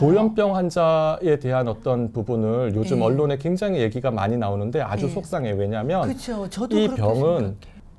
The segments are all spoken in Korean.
조현병 환자에 대한 어떤 부분을 요즘 네. 언론에 굉장히 얘기가 많이 나오는데 아주 네. 속상해. 왜냐하면 그렇죠. 저도 이 그렇게 병은 생각해요.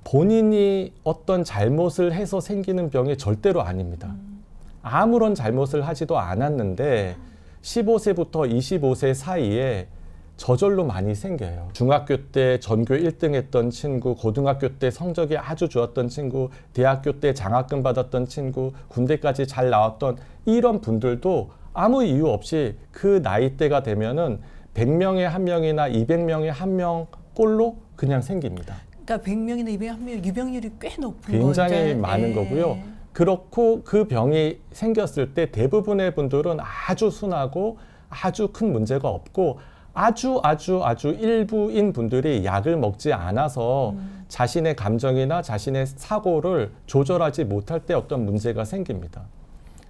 본인이 어떤 잘못을 해서 생기는 병이 절대로 아닙니다. 음. 아무런 잘못을 하지도 않았는데 15세부터 25세 사이에 저절로 많이 생겨요. 중학교 때 전교 1등 했던 친구, 고등학교 때 성적이 아주 좋았던 친구, 대학교 때 장학금 받았던 친구, 군대까지 잘 나왔던 이런 분들도 아무 이유 없이 그 나이대가 되면은 100명에 한 명이나 200명에 한 명 꼴로 그냥 생깁니다. 그러니까 100명이나 200명 유병률이 꽤 높은 굉장히 거죠. 많은 예. 거고요. 그렇고 그 병이 생겼을 때 대부분의 분들은 아주 순하고 아주 큰 문제가 없고 아주 아주 아주 일부인 분들이 약을 먹지 않아서 음. 자신의 감정이나 자신의 사고를 조절하지 못할 때 어떤 문제가 생깁니다.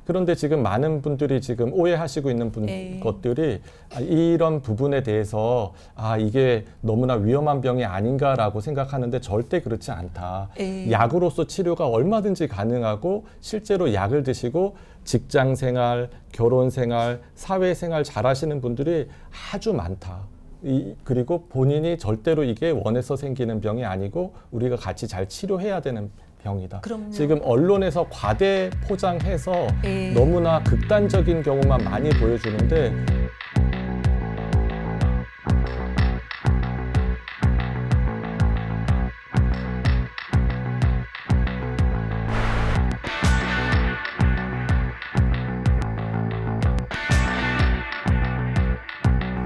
그런데 지금 많은 분들이 지금 오해하시고 있는 분, 에이. 것들이 아, 이런 부분에 대해서 아 이게 너무나 위험한 병이 아닌가라고 생각하는데 절대 그렇지 않다. 에이. 약으로서 치료가 얼마든지 가능하고 실제로 약을 드시고 직장 생활, 결혼 생활, 사회 생활 잘하시는 분들이 아주 많다. 이, 그리고 본인이 절대로 이게 원해서 생기는 병이 아니고 우리가 같이 잘 치료해야 되는 병이다. 그럼요. 지금 언론에서 과대 포장해서 예. 너무나 극단적인 경우만 많이 보여주는데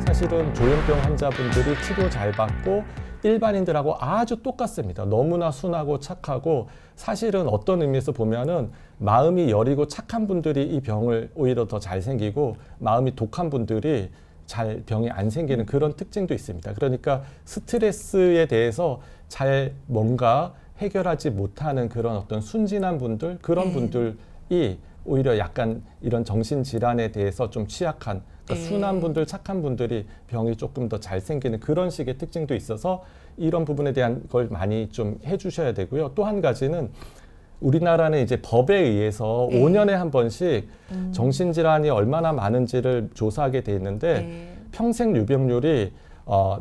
사실은 조현병 환자분들이 치료 잘 받고 일반인들하고 아주 똑같습니다. 너무나 순하고 착하고 사실은 어떤 의미에서 보면은 마음이 여리고 착한 분들이 이 병을 오히려 더 잘 생기고 마음이 독한 분들이 잘 병이 안 생기는 그런 특징도 있습니다. 그러니까 스트레스에 대해서 잘 뭔가 해결하지 못하는 그런 어떤 순진한 분들 그런 네. 분들이 오히려 약간 이런 정신 질환에 대해서 좀 취약한 그러니까 네. 순한 분들 착한 분들이 병이 조금 더 잘 생기는 그런 식의 특징도 있어서 이런 부분에 대한 걸 많이 좀 해주셔야 되고요. 또 한 가지는 우리나라는 이제 법에 의해서 네. 5년에 한 번씩 음. 정신질환이 얼마나 많은지를 조사하게 돼 있는데 네. 평생 유병률이 어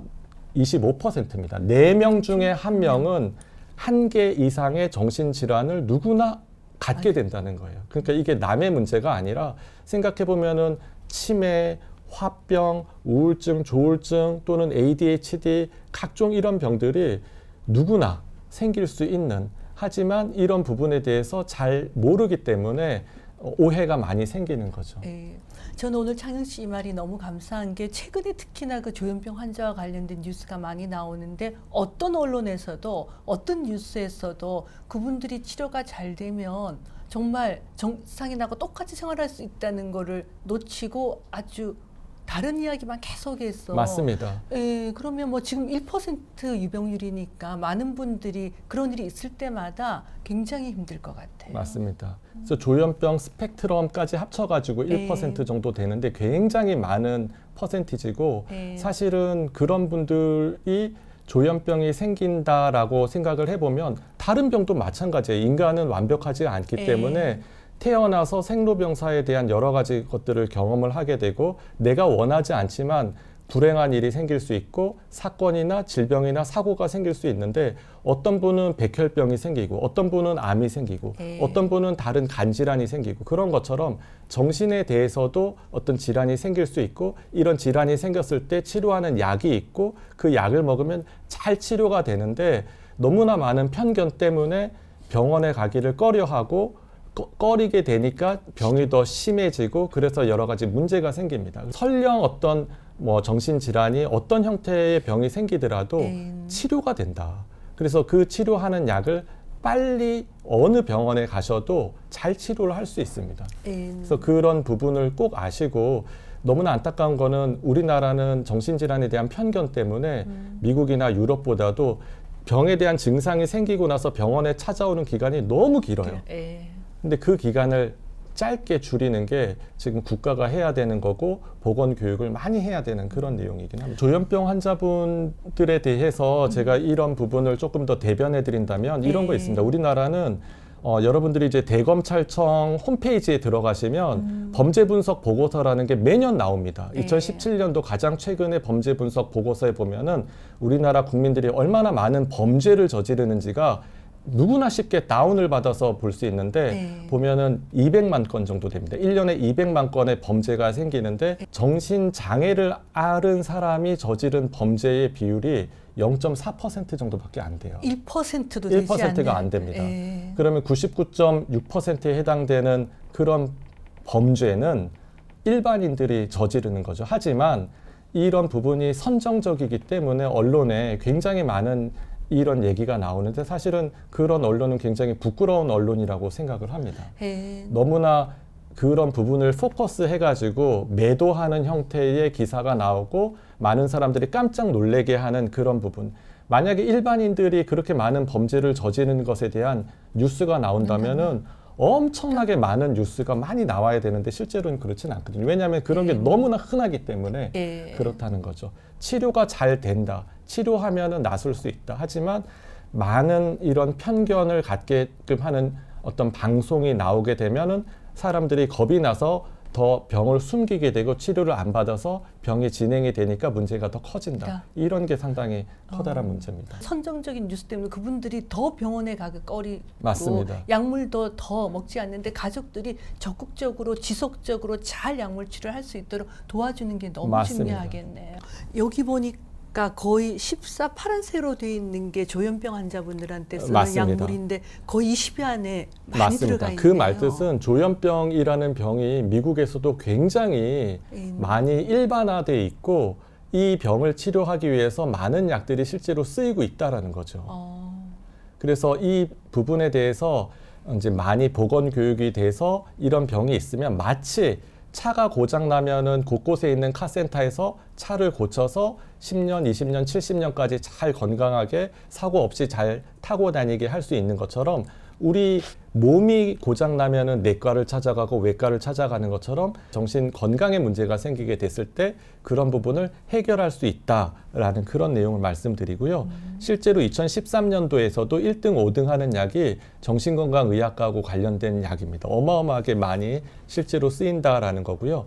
25%입니다. 네명 중에 한 명은 한 개 이상의 정신질환을 누구나 갖게 된다는 거예요. 그러니까 이게 남의 문제가 아니라 생각해 보면은 치매, 화병, 우울증, 조울증 또는 ADHD 각종 이런 병들이 누구나 생길 수 있는 하지만 이런 부분에 대해서 잘 모르기 때문에 어, 오해가 많이 생기는 거죠. 예. 저는 오늘 창영 씨 말이 너무 감사한 게 최근에 특히나 그 조현병 환자와 관련된 뉴스가 많이 나오는데 어떤 언론에서도 어떤 뉴스에서도 그분들이 치료가 잘 되면 정말 정상인하고 똑같이 생활할 수 있다는 거를 놓치고 아주 다른 이야기만 계속해서 맞습니다. 예, 그러면 뭐 지금 1% 유병률이니까 많은 분들이 그런 일이 있을 때마다 굉장히 힘들 것 같아요. 맞습니다. 그래서 조현병 스펙트럼까지 합쳐가지고 네. 1% 정도 되는데 굉장히 많은 퍼센티지고 네. 사실은 그런 분들이 조현병이 생긴다라고 생각을 해보면 다른 병도 마찬가지예요. 인간은 완벽하지 않기 네. 때문에 태어나서 생로병사에 대한 여러 가지 것들을 경험을 하게 되고 내가 원하지 않지만 불행한 일이 생길 수 있고 사건이나 질병이나 사고가 생길 수 있는데 어떤 분은 백혈병이 생기고 어떤 분은 암이 생기고 네. 어떤 분은 다른 간질환이 생기고 그런 것처럼 정신에 대해서도 어떤 질환이 생길 수 있고 이런 질환이 생겼을 때 치료하는 약이 있고 그 약을 먹으면 잘 치료가 되는데 너무나 많은 편견 때문에 병원에 가기를 꺼려하고 꺼- 꺼리게 되니까 병이 더 심해지고 그래서 여러 가지 문제가 생깁니다. 설령 어떤 뭐 정신 질환이 어떤 형태의 병이 생기더라도 네. 치료가 된다. 그래서 그 치료하는 약을 빨리 어느 병원에 가셔도 잘 치료를 할 수 있습니다. 예. 그래서 그런 부분을 꼭 아시고 너무나 안타까운 거는 우리나라는 정신질환에 대한 편견 때문에 음. 미국이나 유럽보다도 병에 대한 증상이 생기고 나서 병원에 찾아오는 기간이 너무 길어요. 예. 근데 그 기간을 짧게 줄이는 게 지금 국가가 해야 되는 거고 보건 교육을 많이 해야 되는 그런 내용이긴 합니다. 조현병 환자분들에 대해서 제가 이런 부분을 조금 더 대변해 드린다면 이런 거 네. 있습니다. 우리나라는 어, 여러분들이 이제 대검찰청 홈페이지에 들어가시면 음. 범죄 분석 보고서라는 게 매년 나옵니다. 네. 2017년도 가장 최근의 범죄 분석 보고서에 보면은 우리나라 국민들이 얼마나 많은 범죄를 저지르는지가 누구나 쉽게 다운을 받아서 볼 수 있는데 네. 보면은 200만 건 정도 됩니다. 1년에 200만 건의 범죄가 생기는데 정신 장애를 앓은 사람이 저지른 범죄의 비율이 0.4% 정도밖에 안 돼요. 1%도 되지 1%가 않는. 안 됩니다. 예. 그러면 99.6%에 해당되는 그런 범죄는 일반인들이 저지르는 거죠. 하지만 이런 부분이 선정적이기 때문에 언론에 굉장히 많은 이런 얘기가 나오는데 사실은 그런 언론은 굉장히 부끄러운 언론이라고 생각을 합니다. 예. 너무나 그런 부분을 포커스 해가지고 매도하는 형태의 기사가 나오고 많은 사람들이 깜짝 놀래게 하는 그런 부분. 만약에 일반인들이 그렇게 많은 범죄를 저지르는 것에 대한 뉴스가 나온다면은 엄청나게 많은 뉴스가 많이 나와야 되는데 실제로는 그렇지는 않거든요. 왜냐하면 그런 게 예. 너무나 흔하기 때문에 예. 그렇다는 거죠. 치료가 잘 된다. 치료하면은 나설 수 있다. 하지만 많은 이런 편견을 갖게끔 하는 어떤 방송이 나오게 되면은 사람들이 겁이 나서 더 병을 숨기게 되고 치료를 안 받아서 병이 진행이 되니까 문제가 더 커진다. 그러니까. 이런 게 상당히 커다란 어. 문제입니다. 선정적인 뉴스 때문에 그분들이 더 병원에 가기 꺼리고 맞습니다. 약물도 더 먹지 않는데 가족들이 적극적으로 지속적으로 잘 약물 치료를 할수 있도록 도와주는 게 너무 맞습니다. 중요하겠네요. 여기 보니까 거의 14 파란색으로 되어 있는 게 조현병 환자분들한테 쓰는 맞습니다. 약물인데 거의 20여 안에 많이 맞습니다. 들어가 있네요. 그 말뜻은 조현병이라는 병이 미국에서도 굉장히 예. 많이 일반화돼 있고 이 병을 치료하기 위해서 많은 약들이 실제로 쓰이고 있다라는 거죠. 어, 그래서 이 부분에 대해서 이제 많이 보건 교육이 돼서 이런 병이 있으면 마치 차가 고장 나면은 곳곳에 있는 카센터에서 차를 고쳐서 10년, 20년, 70년까지 잘 건강하게 사고 없이 잘 타고 다니게 할 수 있는 것처럼 우리 몸이 고장 나면은 내과를 찾아가고 외과를 찾아가는 것처럼 정신 건강에 문제가 생기게 됐을 때 그런 부분을 해결할 수 있다라는 그런 내용을 말씀드리고요. 실제로 2013년도에서도 1등, 5등 하는 약이 정신건강의학과하고 관련된 약입니다. 어마어마하게 많이 실제로 쓰인다라는 거고요.